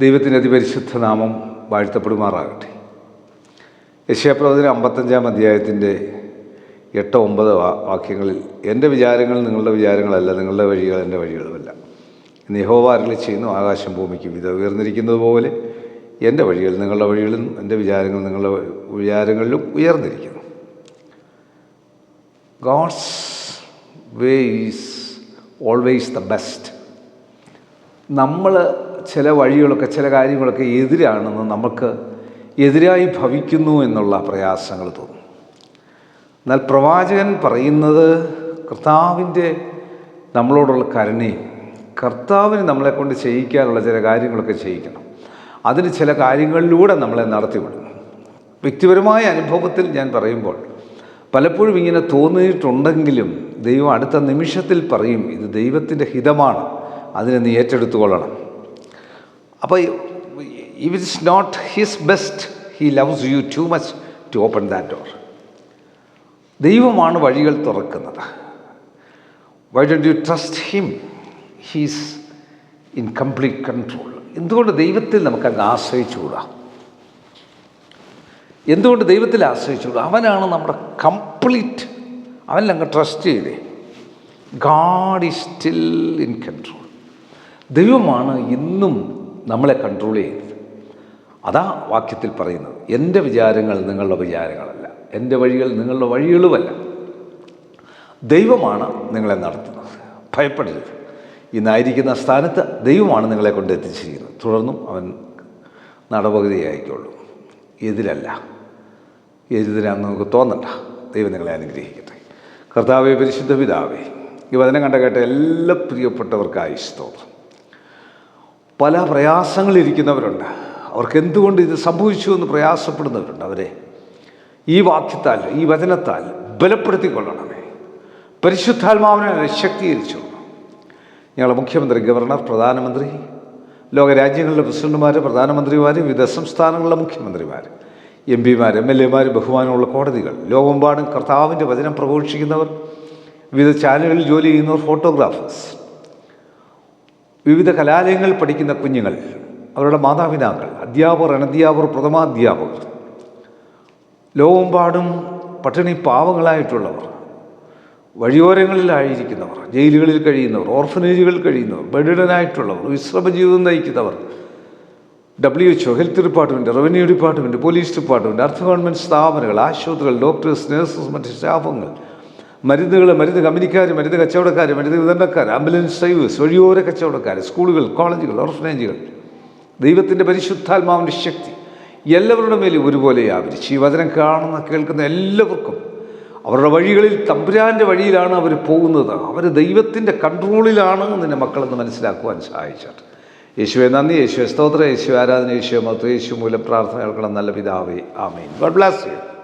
ദൈവത്തിന്റെ അതിപരിശുദ്ധ നാമം വാഴ്ത്തപ്പെടുമാറാകട്ടെ. യശയപ്രവചന അമ്പത്തഞ്ചാം അധ്യായത്തിന്റെ എട്ട് ഒമ്പത് വാക്യങ്ങളിൽ എന്റെ വിചാരങ്ങൾ നിങ്ങളുടെ വിചാരങ്ങളല്ല നിങ്ങളുടെ വഴികൾ എന്റെ വഴികളുമല്ല. നിഹോവാരളി ചെയ്യുന്നു ആകാശം ഭൂമിക്കും ഇത് ഉയർന്നിരിക്കുന്നത് പോലെ എന്റെ വഴികൾ നിങ്ങളുടെ വഴികളിലും എന്റെ വിചാരങ്ങൾ നിങ്ങളുടെ വിചാരങ്ങളിലും ഉയർന്നിരിക്കുന്നു. God's way is always the best നമ്മൾ ചില വഴികളൊക്കെ ചില കാര്യങ്ങളൊക്കെ എതിരാണെന്ന് നമുക്ക് എതിരായി ഭവിക്കുന്നു എന്നുള്ള പ്രയാസങ്ങൾ തോന്നും. എന്നാൽ പ്രവാചകൻ പറയുന്നത് കർത്താവിന്റെ നമ്മളോടുള്ള കരുണയും കർത്താവിന് നമ്മളെ കൊണ്ട് ചെയ്യിക്കാനുള്ള ചില കാര്യങ്ങളൊക്കെ ചെയ്യിക്കണം. അതിന് ചില കാര്യങ്ങളിലൂടെ നമ്മളെ നടത്തിവിടും. വ്യക്തിപരമായ അനുഭവത്തിൽ ഞാൻ പറയുമ്പോൾ പലപ്പോഴും ഇങ്ങനെ തോന്നിയിട്ടുണ്ടെങ്കിലും ദൈവം അടുത്ത നിമിഷത്തിൽ പറയും ഇത് ദൈവത്തിന്റെ ഹിതമാണ് അതിനെ നീ ഏറ്റെടുത്തുകൊള്ളണം. അപ്പോൾ if it's not his best he loves you too much to open that door ദൈവമാണ് വഴികൾ തുറക്കുന്നത്. Why don't you trust him he's in complete control എന്തുകൊണ്ട് ദൈവത്തിൽ നമുക്ക് അങ്ങ് ആശ്രയിച്ചുകൂടാ? എന്തുകൊണ്ട് ദൈവത്തിൽ ആശ്രയിച്ചുകൂടാ? അവനാണ് നമ്മുടെ കംപ്ലീറ്റ് അവനിൽ അങ്ങ് ട്രസ്റ്റ് ചെയ്തേ. God is still in control ദൈവമാണ് ഇന്നും നമ്മളെ കൺട്രോൾ ചെയ്യരുത് അതാ വാക്യത്തിൽ പറയുന്നത്. എന്റെ വിചാരങ്ങൾ നിങ്ങളുടെ വിചാരങ്ങളല്ല. എന്റെ വഴികൾ നിങ്ങളുടെ വഴികളുമല്ല. ദൈവമാണ് നിങ്ങളെ നടത്തുന്നത്. ഭയപ്പെടരുത്. ഇന്നായിരിക്കുന്ന സ്ഥാനത്ത് ദൈവമാണ് നിങ്ങളെ കൊണ്ട് എത്തിച്ചിരിക്കുന്നത്. തുടർന്നും അവൻ നടപകുതിയായിക്കോളും എതിരല്ല. എതിരാന്ന് നമുക്ക് തോന്നണ്ട. ദൈവം നിങ്ങളെ അനുഗ്രഹിക്കട്ടെ. കർത്താവെ പരിശുദ്ധ പിതാവേ ഈ വചനം കണ്ട കേട്ട എല്ലാ പ്രിയപ്പെട്ടവർക്കായി സ്തോത്രം. പല പ്രയാസങ്ങളിരിക്കുന്നവരുണ്ട്. അവർക്ക് എന്തുകൊണ്ട് ഇത് സംഭവിച്ചു എന്ന് പ്രയാസപ്പെടുന്നവരുണ്ട് അവരെ. ഈ വാക്യത്താൽ ഈ വചനത്താൽ ബലപ്പെടുത്തിക്കൊള്ളണമേ. പരിശുദ്ധാത്മാവിനെ ശക്തീകരിച്ചു. ഞങ്ങളുടെ മുഖ്യമന്ത്രി ഗവർണർ പ്രധാനമന്ത്രി ലോകരാജ്യങ്ങളിലെ പ്രസിഡന്റുമാർ പ്രധാനമന്ത്രിമാർ വിവിധ സംസ്ഥാനങ്ങളിലെ മുഖ്യമന്ത്രിമാർ എം പിമാർ എം എൽ എമാർ ബഹുമാനമുള്ള കോടതികൾ ലോകമെമ്പാടും കർത്താവിന്റെ വചനം പ്രഘോഷിക്കുന്നവർ വിവിധ ചാനലുകളിൽ ജോലി ചെയ്യുന്നവർ ഫോട്ടോഗ്രാഫേഴ്സ് വിവിധ കലാലയങ്ങളിൽ പഠിക്കുന്ന കുഞ്ഞുങ്ങൾ അവരുടെ മാതാപിതാക്കൾ അധ്യാപകർ അനധ്യാപകർ പ്രഥമാധ്യാപകർ ലോകമെമ്പാടും പട്ടിണി പാവങ്ങളായിട്ടുള്ളവർ വഴിയോരങ്ങളിലായിരിക്കുന്നവർ ജയിലുകളിൽ കഴിയുന്നവർ ഓർഫനേജുകളിൽ കഴിയുന്നവർ ബഡിഡനായിട്ടുള്ളവർ വിശ്രമ ജീവിതം നയിക്കുന്നവർ W H health department revenue department police department അർദ്ധ ഗവൺമെന്റ് സ്ഥാപനങ്ങൾ ആശുപത്രികൾ ഡോക്ടേഴ്സ് നഴ്സസ് മറ്റ് സ്റ്റാഫുകൾ മരുന്നുകൾ മരുന്ന് കമ്പനിക്കാർ മരുന്ന് കച്ചവടക്കാർ മരുന്ന് വിതരണക്കാർ ആംബുലൻസ് ഡ്രൈവേഴ്സ് വഴിയോര കച്ചവടക്കാർ സ്കൂളുകൾ കോളേജുകൾ ഓർഫനേജുകൾ ദൈവത്തിന്റെ പരിശുദ്ധാത്മാവിന്റെ ശക്തി എല്ലാവരുടെ മേലും ഒരുപോലെ വ്യാപരിച്ച് ഈ വചനം കാണുന്ന കേൾക്കുന്ന എല്ലാവർക്കും അവരുടെ വഴികളിൽ തമ്പുരാന്റെ വഴിയിലാണ് അവർ പോകുന്നത്. അവർ ദൈവത്തിന്റെ കൺട്രോളിലാണ് നിന്നെ മക്കളെന്ന് മനസ്സിലാക്കുവാൻ സഹായിച്ചിട്ട് യേശുവെ നന്ദി. യേശുവെ സ്തോത്ര. യേശു ആരാധന. യേശു മത്വ യേശു മൂലം പ്രാർത്ഥന കേൾക്കണം. നല്ല പിതാവേ. ആമേൻ. ഗോഡ് ബ്ലാസ് യു